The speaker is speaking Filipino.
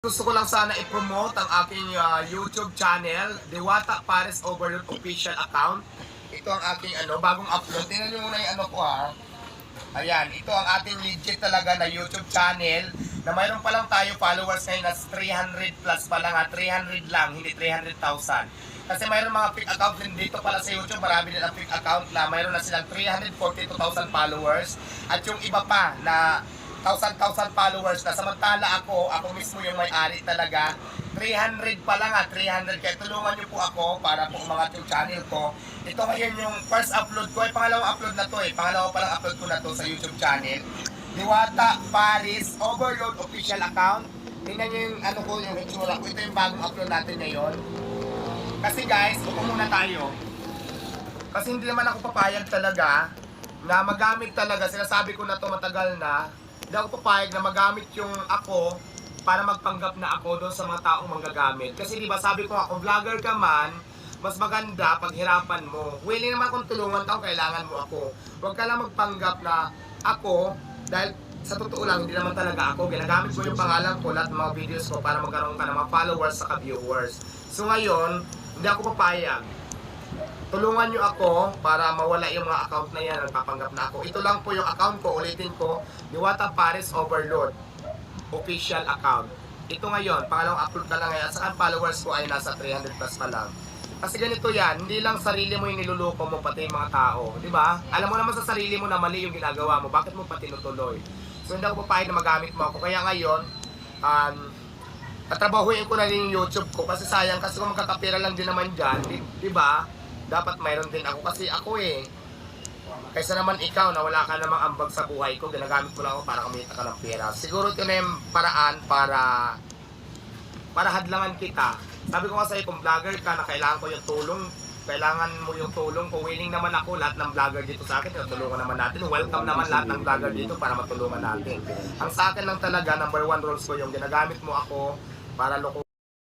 Gusto ko lang sana i-promote ang aking ah, YouTube channel, Diwata Pares Overload Official Account. Ito ang aking ano, bagong upload. Tingnan nyo muna yung ano ko ha. Ayan, ito ang ating legit talaga na YouTube channel na mayroon pa lang tayo followers ngayon na 300 plus pa lang ha. 300 lang, hindi 300,000. Kasi mayroon mga fake account din dito pala sa YouTube, marami din ang fake account na mayroon na silang 342,000 followers. At yung iba pa na 1,000-1,000 followers na samantala ako, ako mismo yung may-ari talaga. 300 pa lang ha, 300. Kaya tulungan niyo po ako para po umangat yung channel ko. Ito ngayon yung first upload ko, eh, pangalawang upload na to eh. Pangalawa pa lang upload ko na to sa YouTube channel. Diwata Paris Overload Official Account. Tingnan niyo yung ano ko, yung itsura ko. Ito yung bagong upload natin ngayon. Kasi guys, upo muna tayo. Kasi hindi naman ako papayag talaga na magamit talaga, sinasabi ko na to matagal na, hindi ako papayag na magamit yung ako para magpanggap na ako doon sa mga taong manggagamit. Kasi di ba sabi ko nga, kung vlogger ka man, mas maganda pag hirapan mo. Willing naman kung tulungan ka kung kailangan mo ako. Huwag ka lang magpanggap na ako, dahil sa totoo lang, hindi naman talaga ako. Ginagamit ko yung pangalan ko, lahat ng mga videos ko para magkaroon ka ng mga followers sa viewers. So ngayon, hindi ako papayag tulungan nyo ako para mawala yung mga account na yan, nagpapanggap na ako. Ito lang po yung account ko, ulitin ko, Diwata Paris Overload, official account. Ito ngayon, pangalawang upload ka lang ngayon, saan followers ko ay nasa 300 plus pa lang. Kasi ganito yan, hindi lang sarili mo yung niluluko mo, pati yung mga tao. Di ba? Alam mo naman sa sarili mo na mali yung ginagawa mo, bakit mo pa tinutuloy? So hindi ako papayag na magamit mo ako. Kaya ngayon, um, tatrabahuin ko na rin yung YouTube ko kasi sayang kasi kung magkakapira lang din naman dyan, di, di ba? Dapat mayroon din ako kasi ako eh. Kaysa naman ikaw na wala ka namang ambag sa buhay ko, ginagamit ko lang ako para kumita ka ng pera. Siguro ito na yung paraan para para hadlangan kita. Sabi ko nga sa'yo, kung vlogger ka na kailangan ko yung tulong, kailangan mo yung tulong. Kung willing naman ako, lahat ng vlogger dito sa akin, tutulungan naman natin. Welcome naman lahat ng vlogger dito para matulungan natin. Ang sa akin lang talaga, number one rules ko yung ginagamit mo ako para loko